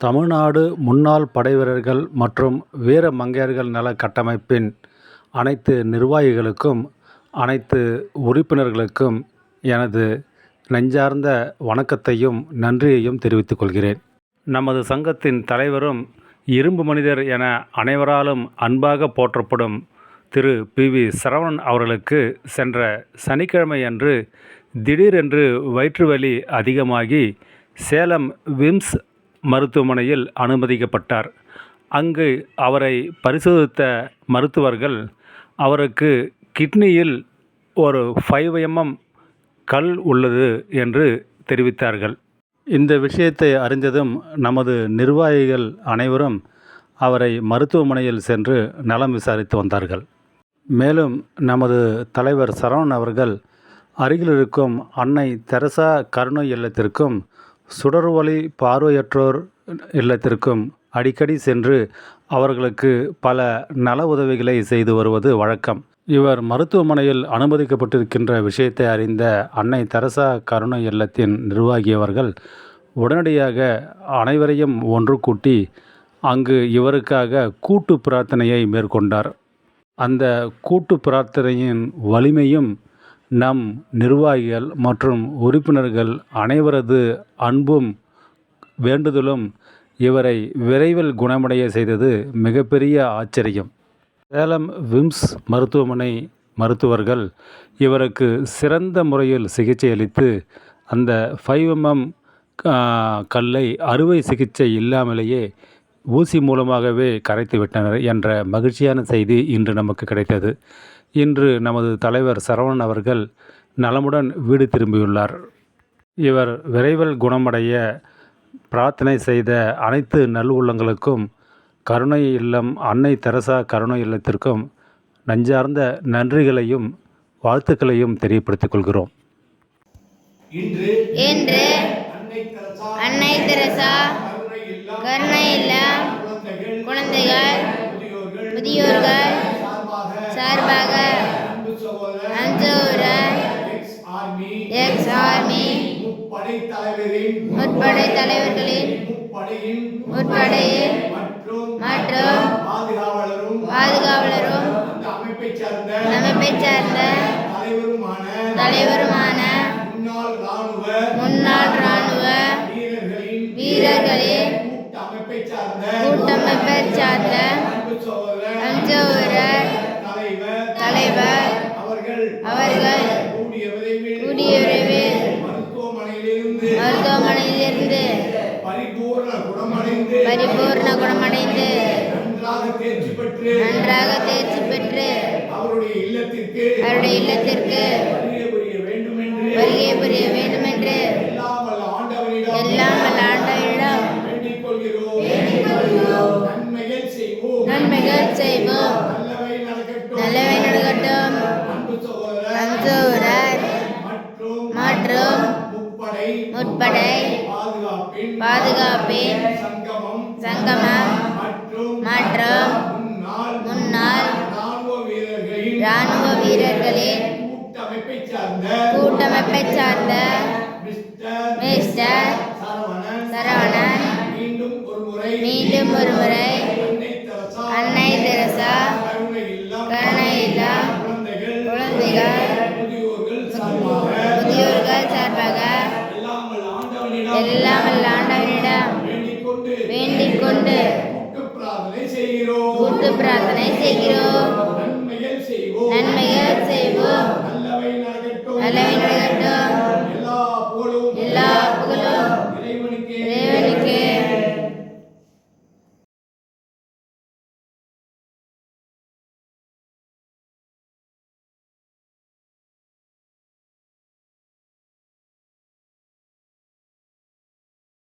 தமிழ்நாடு முன்னாள் படைவீரர்கள் மற்றும் வீர மங்கையர்கள் நல கட்டமைப்பின் அனைத்து நிர்வாகிகளுக்கும் அனைத்து உறுப்பினர்களுக்கும் எனது நெஞ்சார்ந்த வணக்கத்தையும் நன்றியையும் தெரிவித்துக் கொள்கிறேன். நமது சங்கத்தின் தலைவரும் இரும்பு மனிதர் என அனைவராலும் அன்பாக போற்றப்படும் திரு. பி. வி. சரவணன் அவர்களுக்கு சென்ற சனிக்கிழமையன்று திடீரென்று வயிற்று வலி அதிகமாகி சேலம் விம்ஸ் மருத்துவமனையில் அனுமதிக்கப்பட்டார். அங்கு அவரை பரிசோதித்த மருத்துவர்கள் அவருக்கு கிட்னியில் ஒரு ஃபைவ் எம்எம் கல் உள்ளது என்று தெரிவித்தார்கள். இந்த விஷயத்தை அறிந்ததும் நமது நிர்வாகிகள் அனைவரும் அவரை மருத்துவமனையில் சென்று நலம் விசாரித்து வந்தார்கள். மேலும் நமது தலைவர் சரவணன் அவர்கள் அருகில் இருக்கும் அன்னை தெரசா கருணை இல்லத்திற்கும் சுடர்வழி பார்வையற்றோர் இல்லத்திற்கும் அடிக்கடி சென்று அவர்களுக்கு பல நல உதவிகளை செய்து வருவது வழக்கம். இவர் மருத்துவமனையில் அனுமதிக்கப்பட்டிருக்கின்ற விஷயத்தை அறிந்த அன்னை தரசா கருணை இல்லத்தின் நிர்வாகியவர்கள் உடனடியாக அனைவரையும் ஒன்று கூட்டி அங்கு இவருக்காக கூட்டு பிரார்த்தனையை மேற்கொண்டார். அந்த கூட்டு பிரார்த்தனையின் வலிமையும் நம் நிர்வாகிகள் மற்றும் உறுப்பினர்கள் அனைவரது அன்பும் வேண்டுதலும் இவரை விரைவில் குணமடைய செய்தது மிகப்பெரிய ஆச்சரியம். சேலம் விம்ஸ் மருத்துவமனை மருத்துவர்கள் இவருக்கு சிறந்த முறையில் சிகிச்சை அளித்து அந்த ஃபைவ் எம்எம் கல்லை அறுவை சிகிச்சை இல்லாமலேயே ஊசி மூலமாகவே கரைத்து விட்டனர் என்ற மகிழ்ச்சியான செய்தி இன்று நமக்கு கிடைத்தது. இன்று நமது தலைவர் சரவணன் அவர்கள் நலமுடன் வீடு திரும்பியுள்ளார். இவர் விரைவில் குணமடைய பிரார்த்தனை செய்த அனைத்து நல்லுள்ளங்களுக்கும் கருணை இல்லம் அன்னை தெரசா கருணை இல்லத்திற்கும் நெஞ்சார்ந்த நன்றிகளையும் வாழ்த்துக்களையும் தெரியப்படுத்திக் கொள்கிறோம். இன்று இன்று அன்னை தெரசா எக்ஸ் ஆர்மி முப்படை தலைவரின் முற்படை தலைவர்களின் முப்படையின் மற்றும் மற்றும் பாதுகாவலரும் பாதுகாவலரும் அந்த அமைப்பைச் சார்ந்த தலைவருமான தலைவருமான முன்னாள் ராணுவ முன்னாள் வீரர்களின் வீரர்களின் கூட்ட அமைப்பைச் சார்ந்த அஞ்சூரர் தலைவர் தலைவர் அவர்கள் அவர்கள் மருத்துவமனையிலிருந்து பரிபூர்ண குணமடைந்து பரிபூர்ண குணமடைந்து நன்றாக தேர்ச்சி பெற்று நன்றாக தேர்ச்சி பெற்று அவருடைய இல்லத்திற்கு அவருடைய இல்லத்திற்கு வருகை புரிய வேண்டும் என்று எல்லாம் வல்ல ஆண்டவரிடம் எல்லாம் வல்ல ஆண்டவரிடம் வேண்டிக் கொள்கிறோம். நன்மைகள் செய்வோம். நன்மைகள் செய்வோம். முற்படை பாதுகாப்பின் சங்கமம் மற்றும் முன்னாள் ராணுவ வீரர்களின் இராணுவ வீரர்களின் கூட்டமைப்பை சார்ந்த மிஸ்டர் சரவணன் சரவணன். மீண்டும் ஒரு முறை எல்லாம் வல்ல ஆண்டவனிடம் வேண்டிக் கொண்டு பிரார்த்தனை செய்கிறோம். கூட்டு பிரார்த்தனை செய்கிறோம். நன்மைகள் செய்வோம். நல்லவை நடக்கட்டும் நல்லவை